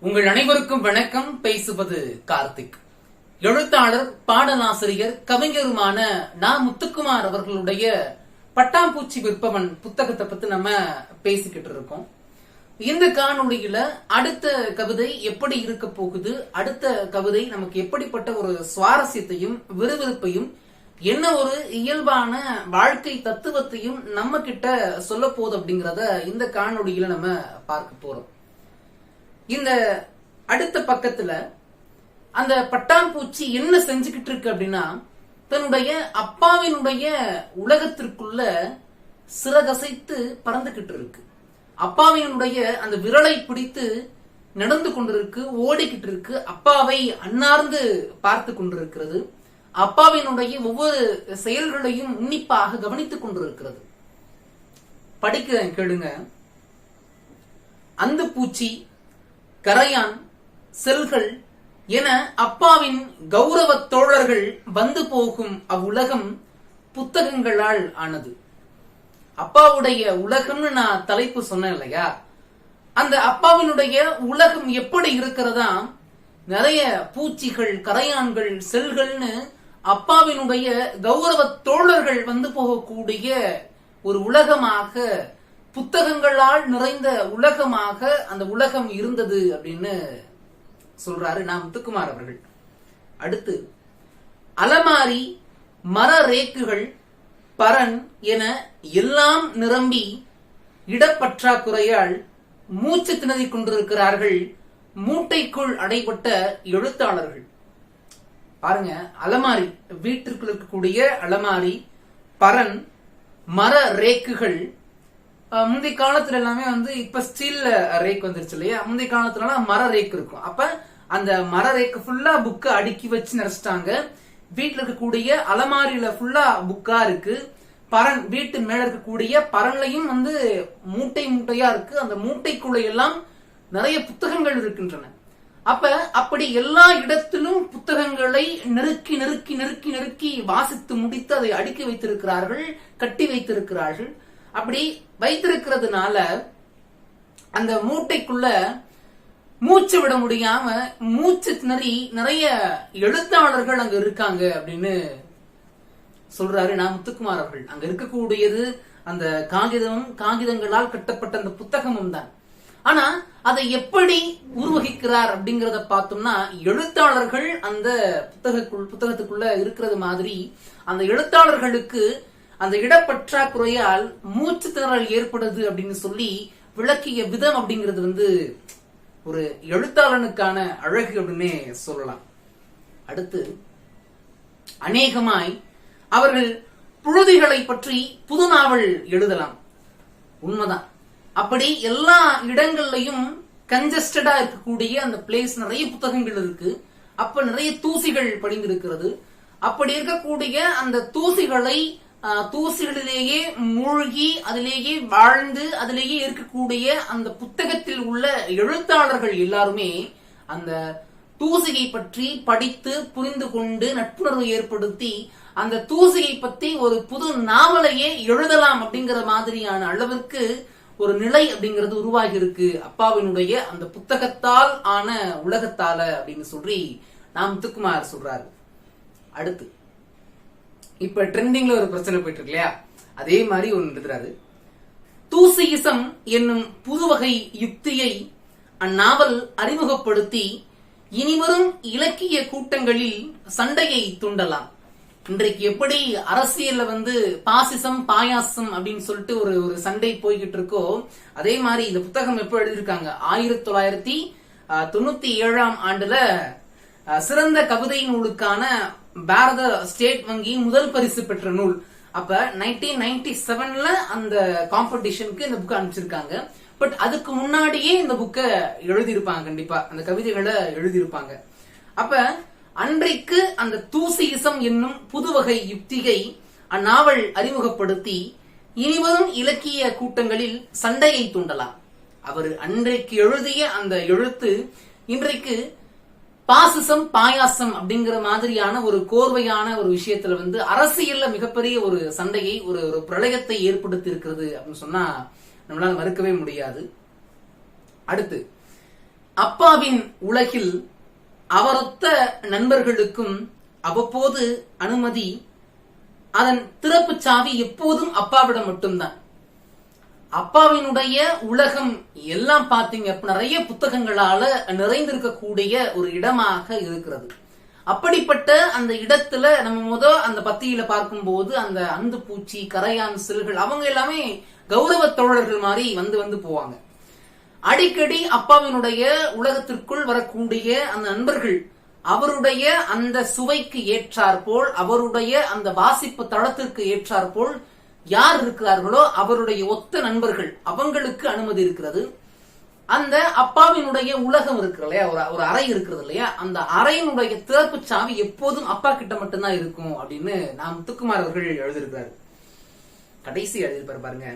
உங்கள் அனைவருக்கும் வணக்கம். பேசுவது கார்த்திக். எழுத்தாளர் பாடலாசிரியர் கவிஞருமான நா. முத்துக்குமார் அவர்களுடைய பட்டாம்பூச்சி விற்பவன் புத்தகத்தை பத்தி நம்ம பேசிக்கிட்டு இருக்கோம். இந்த காணொளியில அடுத்த கவிதை எப்படி இருக்க போகுது அடுத்த கவிதை நமக்கு எப்படிப்பட்ட ஒரு சுவாரஸ்யத்தையும் விறுவிறுப்பையும் என்ன ஒரு இயல்பான வாழ்க்கை தத்துவத்தையும் நம்ம கிட்ட சொல்ல போகுது அப்படிங்கறத இந்த காணொளியில நம்ம பார்க்க போறோம். இந்த அடுத்த பக்கத்துல அந்த பட்டாம்பூச்சி என்ன செஞ்சுக்கிட்டு இருக்கு அப்படின்னா தன்னுடைய அப்பாவினுடைய உலகத்திற்குள்ள சிறகசைத்து பறந்துகிட்டு இருக்கு. அப்பாவினுடைய அந்த விரலை பிடித்து நடந்து கொண்டிருக்கு ஓடிக்கிட்டு இருக்கு அப்பாவை அன்னார்ந்து பார்த்து கொண்டிருக்கிறது. அப்பாவினுடைய ஒவ்வொரு செயல்களையும் உன்னிப்பாக கவனித்துக் கொண்டிருக்கிறது. படிக்கிறேன் கேளுங்க. அந்த பூச்சி கரையான் செல்கள் என அப்பாவின் கௌரவ தோழர்கள் வந்து போகும் அவ்வுலகம் புத்தகங்களால் ஆனது. அப்பாவுடைய உலகம்னு நான் தலைப்பு சொன்னேன் இல்லையா? அந்த அப்பாவினுடைய உலகம் எப்படி இருக்கிறதா? நிறைய பூச்சிகள் கரையான்கள் செல்கள்னு அப்பாவினுடைய கௌரவ தோழர்கள் வந்து போகக்கூடிய ஒரு உலகமாக புத்தகங்களால் நிறைந்த உலகமாக அந்த உலகம் இருந்தது அப்படின்னு சொல்றாரு நான் முத்துக்குமார் அவர்கள். அடுத்து அலமாரி மர ரேக்குகள் பரன் என எல்லாம் நிரம்பி இடப்பற்றாக்குறையால் மூச்சு திணறிக் கொண்டிருக்கிறார்கள் மூட்டைக்குள் அடைபட்ட எழுத்தாளர்கள். பாருங்க அலமாரி வீட்டிற்குள் இருக்கக்கூடிய அலமாரி பரன் மர ரேக்குகள் முந்தைய காலத்துல எல்லாமே வந்து இப்ப ஸ்டீல் ரேக் வந்துருச்சு இல்லையா? முந்தைய காலத்துல மர ரேக் இருக்கும். அப்ப அந்த மர ரேக்கு ஃபுல்லா புக்கை அடுக்கி வச்சு நினைச்சிட்டாங்க வீட்டுல இருக்கக்கூடிய அலமாரியில ஃபுல்லா புக்கா இருக்கு. பரன் வீட்டு மேல இருக்கக்கூடிய பரன்லையும் வந்து மூட்டை மூட்டையா இருக்கு. அந்த மூட்டைக்குள்ள எல்லாம் நிறைய புத்தகங்கள் இருக்கின்றன. அப்ப அப்படி எல்லா இடத்திலும் புத்தகங்களை நெருக்கி நெருக்கி நெருக்கி நெருக்கி வாசித்து முடித்து அதை அடுக்கி வைத்திருக்கிறார்கள் கட்டி வைத்திருக்கிறார்கள். அப்படி வைத்திருக்கிறதுனால அந்த மூட்டைக்குள்ள மூச்சு விட முடியாம மூச்சு திணறி நிறைய எழுத்தாளர்கள் அங்க இருக்காங்க அப்படின்னு சொல்றாரு நான் முத்துக்குமார் அவர்கள். அங்க இருக்கக்கூடியது அந்த காகிதம் காகிதங்களால் கட்டப்பட்ட அந்த புத்தகமும் தான். ஆனா அதை எப்படி உருவகிக்கிறார் அப்படிங்கறத பார்த்தோம்னா எழுத்தாளர்கள் அந்த புத்தகக்குள் புத்தகத்துக்குள்ள இருக்கிறது மாதிரி அந்த எழுத்தாளர்களுக்கு அந்த இடப்பற்றாக்குறையால் மூச்சு திணறல் ஏற்படுது அப்படின்னு சொல்லி விளக்கிய விதம் அப்படிங்கிறது வந்து ஒரு எழுத்தாளனுக்கான அழகு அப்படின்னே சொல்லலாம். அடுத்து அநேகமாய் அவர்கள் புழுதிகளை பற்றி புது நாவல் எழுதலாம். உண்மைதான். அப்படி எல்லா இடங்கள்லையும் கஞ்சஸ்டடா இருக்கக்கூடிய அந்த பிளேஸ் நிறைய புத்தகங்கள் இருக்கு. அப்ப நிறைய தூசிகள் படிந்திருக்கிறது. அப்படி இருக்கக்கூடிய அந்த தூசிகளை தூசிகளிலேயே மூழ்கி அதிலேயே வாழ்ந்து அதிலேயே இருக்கக்கூடிய அந்த புத்தகத்தில் உள்ள எழுத்தாளர்கள் எல்லாருமே அந்த தூசிகை பற்றி படித்து புரிந்து கொண்டு நட்புணர்வு ஏற்படுத்தி அந்த தூசிகை பத்தி ஒரு புது நாவலையே எழுதலாம் அப்படிங்கிற மாதிரியான அளவிற்கு ஒரு நிலை அப்படிங்கிறது உருவாகி இருக்கு அப்பாவினுடைய அந்த புத்தகத்தால் ஆன உலகத்தால அப்படின்னு சொல்லி நாம் முத்துக்குமார் சொல்றாரு. அடுத்து. இப்ப ட்ரெண்டிங்ல ஒரு பிரச்சனை போயிட்டு இருக்கு இல்லையா அதே மாதிரி ஒன்று எழுதுறாரு தூசியிசம் என்னும் புதுவகை யுக்தியை அந்நாவல் அறிமுகப்படுத்தி இனிவரும் இலக்கிய கூட்டங்களில் சண்டையை தூண்டலாம். இன்றைக்கு எப்படி அரசியல்ல வந்து பாசிசம் பாயாசம் அப்படின்னு சொல்லிட்டு ஒரு ஒரு சண்டை போய்கிட்டு இருக்கோ அதே மாதிரி இந்த புத்தகம் எப்போ எழுதியிருக்காங்க? ஆயிரத்தி தொள்ளாயிரத்தி ஆஹ், தொண்ணூத்தி ஏழாம் ஆண்டுல சிறந்த கவிதை நூலுக்கான பாரத ஸ்டேட் வங்கி முதல் பரிசு பெற்ற நூல். அப்ப நைன்டீன் நைன்டி செவன்ல அந்த காம்படிஷனுக்கு இந்த புக் அனுப்பிச்சிருக்காங்க. பட் அதுக்கு முன்னாடியே இந்த புக்கை எழுதியிருப்பாங்க கண்டிப்பா. அந்த கவிதைகளை எழுதியிருப்பாங்க. அப்ப அன்றைக்கு அந்த தூசியிசம் என்னும் புதுவகை யுக்தியை அந்நாவல் அறிமுகப்படுத்தி இனிவரும் இலக்கிய கூட்டங்களில் சண்டையை தூண்டலாம். அவர் அன்றைக்கு எழுதிய அந்த எழுத்து இன்றைக்கு பாசிசம் பாயாசம் அப்படிங்கிற மாதிரியான ஒரு கோர்வையான ஒரு விஷயத்துல வந்து அரசியல்ல மிகப்பெரிய ஒரு சண்டையை ஒரு ஒரு பிரளயத்தை ஏற்படுத்தி இருக்கிறது அப்படின்னு சொன்னா நம்மளால மறுக்கவே முடியாது. அடுத்து அப்பாவின் உலகில் அவரொத்த நண்பர்களுக்கும் அவ்வப்போது அனுமதி அதன் திறப்பு சாவி எப்போதும் அப்பாவிடம் மட்டும்தான். அப்பாவினுடைய உலகம் எல்லாம் பார்த்தீங்க நிறைய புத்தகங்களால நிறைந்திருக்கக்கூடிய ஒரு இடமாக இருக்கிறது. அப்படிப்பட்ட அந்த இடத்துல நம்ம முத அந்த பத்தியில பார்க்கும்போது அந்த அந்து பூச்சி கரையான் சில்கள் அவங்க எல்லாமே கௌரவ தோழர்கள் மாதிரி வந்து வந்து போவாங்க. அடிக்கடி அப்பாவினுடைய உலகத்திற்குள் வரக்கூடிய அந்த நண்பர்கள் அவருடைய அந்த சுவைக்கு ஏற்றாற்போல் அவருடைய அந்த வாசிப்பு தளத்திற்கு ஏற்றாற்போல் யார் இருக்கிறார்களோ அவருடைய ஒத்த நண்பர்கள் அவங்களுக்கு அனுமதி இருக்கிறது. அந்த அப்பாவினுடைய உலகம் இருக்கு இல்லையா? ஒரு ஒரு அறை இருக்கிறது இல்லையா? அந்த அறையினுடைய திறப்பு சாவி எப்போதும் அப்பா கிட்ட மட்டும்தான் இருக்கும் அப்படின்னு நாம் முத்துக்குமார் அவர்கள் எழுதியிருக்கிறார். கடைசி எழுதியிருப்பார் பாருங்க.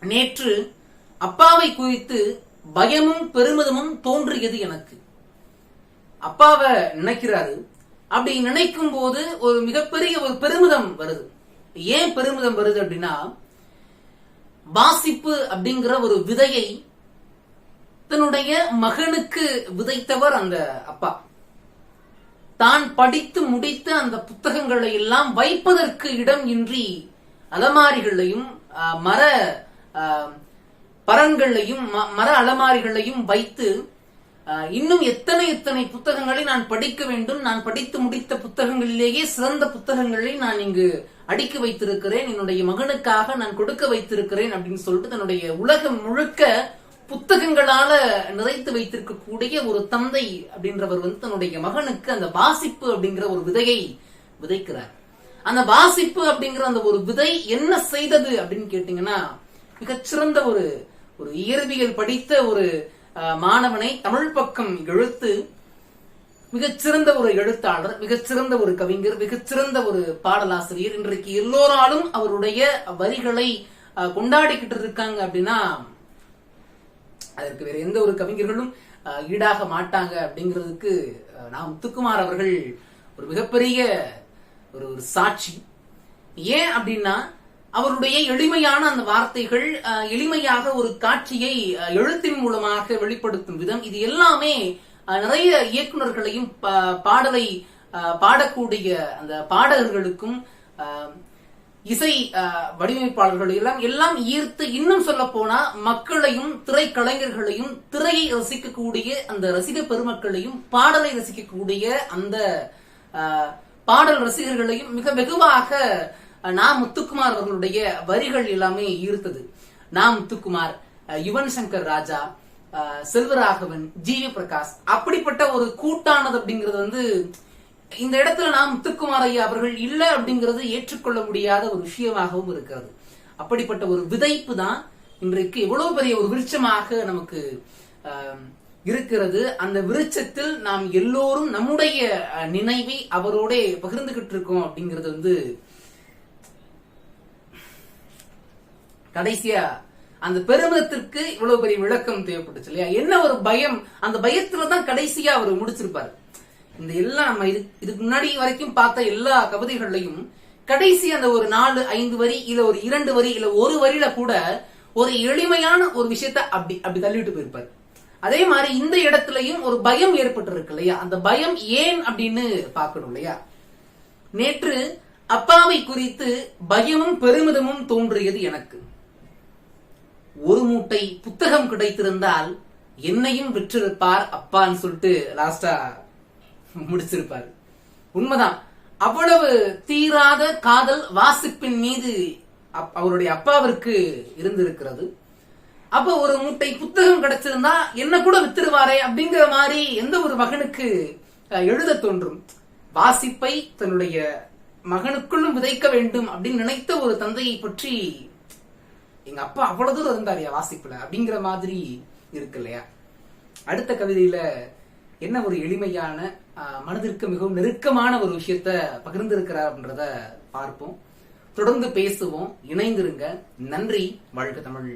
நேற்று அப்பாவை குறித்து பயமும் பெருமிதமும் தோன்றியது எனக்கு. அப்பாவை நினைக்கிறாரு. அப்படி நினைக்கும் போது ஒரு மிகப்பெரிய ஒரு பெருமிதம் வருது. ஏன் பெருமிதம் வருது அப்படின்னா வாசிப்பு அப்படிங்கிற ஒரு விதையை தன்னுடைய மகனுக்கு விதைத்தவர் அந்த அப்பா. தான் படித்து முடித்த அந்த புத்தகங்களை எல்லாம் வைப்பதற்கு இடம் இன்றி அலமாரிகளையும் மர ஆஹ், பரன்களையும் ம- மர அலமாரிகளையும் வைத்து இன்னும் எத்தனை எத்தனை புத்தகங்களை நான் படிக்க வேண்டும் நான் படித்து முடித்த புத்தகங்களிலேயே சிறந்த புத்தகங்களை நான் இங்கு அடுக்கி வைத்திருக்கிறேன் என்னுடைய மகனுக்காக நான் கொடுக்க வைத்திருக்கிறேன் அப்படின்னு சொல்லிட்டு தன்னுடைய உலகம் முழுக்க புத்தகங்களால நிறைத்து வைத்திருக்கக்கூடிய ஒரு தந்தை அப்படின்றவர் வந்து தன்னுடைய மகனுக்கு அந்த வாசிப்பு அப்படிங்கிற ஒரு விதையை விதைக்கிறார். அந்த வாசிப்பு அப்படிங்கிற அந்த ஒரு விதை என்ன செய்தது அப்படின்னு கேட்டீங்கன்னா மிகச்சிறந்த ஒரு ஒரு இயற்பியல் படித்த ஒரு மாணவனை தமிழ் பக்கம் இழுத்து மிகச்சிறந்த ஒரு எழுத்தாளர் மிகச்சிறந்த ஒரு கவிஞர் மிகச்சிறந்த ஒரு பாடலாசிரியர். இன்றைக்கு எல்லோராலும் அவருடைய வரிகளை கொண்டாடிக்கிட்டு இருக்காங்க அப்படின்னா அதற்கு வேற எந்த ஒரு கவிஞர்களும் ஈடாக மாட்டாங்க அப்படிங்கிறதுக்கு அஹ், நான் முத்துக்குமார் அவர்கள் ஒரு மிகப்பெரிய ஒரு ஒரு சாட்சி. ஏன் அப்படின்னா அவருடைய எளிமையான அந்த வார்த்தைகள் அஹ், எளிமையாக ஒரு காட்சியை அஹ், எழுத்தின் மூலமாக வெளிப்படுத்தும் விதம் இது எல்லாமே நிறைய இயக்குனர்களையும் பா- பாடலை பாடக்கூடிய அந்த பாடகர்களுக்கும் இசை வடிவமைப்பாளர்கள் எல்லாம் எல்லாம் ஈர்த்து இன்னும் சொல்ல போனா மக்களையும் திரைக்கலைஞர்களையும் திரையை ரசிக்கக்கூடிய அந்த ரசிக பெருமக்களையும் பாடலை ரசிக்கக்கூடிய அந்த பாடல் ரசிகர்களையும் மிக வெகுவாக நா முத்துக்குமார் அவர்களுடைய வரிகள் எல்லாமே ஈர்த்தது. நா முத்துக்குமார் அஹ், யுவன் சங்கர் ராஜா செல்வராகவன் ஜி வி பிரகாஷ் அப்படிப்பட்ட ஒரு கூட்டானது அப்படிங்கிறது வந்து இந்த இடத்துல நாம் முத்துக்குமார் ஐயா அவர்கள் இல்ல அப்படிங்கிறது ஏற்றுக்கொள்ள முடியாத ஒரு விஷயமாகவும் இருக்கிறது. அப்படிப்பட்ட ஒரு விதைப்பு தான் இன்றைக்கு எவ்வளவு பெரிய ஒரு விருட்சமாக நமக்கு இருக்கிறது. அந்த விருட்சத்தில் நாம் எல்லோரும் நம்முடைய நினைவை அவரோட பகிர்ந்துகிட்டு இருக்கோம் அப்படிங்கிறது வந்து கடைசியா அந்த பெருமிதத்திற்கு இவ்வளவு பெரிய விளக்கம் தேவைப்பட்டுச்சு இல்லையா? என்ன ஒரு பயம்? அந்த பயத்துல தான் கடைசியா அவர் முடிச்சிருப்பாரு. இந்த எல்லா நம்ம இது இதுக்கு முன்னாடி வரைக்கும் பார்த்த எல்லா கவிதைகள்லையும் கடைசி அந்த ஒரு நாலு ஐந்து வரி இல்ல ஒரு இரண்டு வரி இல்ல ஒரு வரியில கூட ஒரு எளிமையான ஒரு விஷயத்த அப்படி அப்படி தள்ளிட்டு போயிருப்பாரு. அதே மாதிரி இந்த இடத்துலயும் ஒரு பயம் ஏற்பட்டிருக்கு இல்லையா? அந்த பயம் ஏன் அப்படின்னு பார்க்கணும் இல்லையா? நேற்று அப்பாவை குறித்து பயமும் பெருமிதமும் தோன்றியது எனக்கு. ஒரு மூட்டை புத்தகம் கிடைத்திருந்தால் என்னையும் விற்றிருப்பார் அப்பான்னு சொல்லிட்டு லாஸ்டா முடிச்சிருப்பார். உண்மைதான். அவ்வளவு தீராத காதல் வாசிப்பின் மீது அப்- அவருடைய அப்பாவிற்கு இருந்திருக்கிறது. அப்ப ஒரு மூட்டை புத்தகம் கிடைச்சிருந்தா என்ன கூட வித்துருவாரே அப்படிங்கிற மாதிரி எந்த ஒரு மகனுக்கு எழுத தோன்றும். வாசிப்பை தன்னுடைய மகனுக்குள்ளும் விதைக்க வேண்டும் அப்படின்னு நினைத்த ஒரு தந்தையை பற்றி எங்க அப்பா அவ்வளவு தூரம் இருந்தாரியா வாசிப்புல அப்படிங்கிற மாதிரி இருக்கு இல்லையா? அடுத்த கவிதையில என்ன ஒரு எளிமையான ஆஹ், மனதிற்கு மிகவும் நெருக்கமான ஒரு விஷயத்த பகிர்ந்திருக்கிறார் அப்படின்றத பார்ப்போம். தொடர்ந்து பேசுவோம். இணைந்திருங்க. நன்றி. வாழ்க தமிழ்.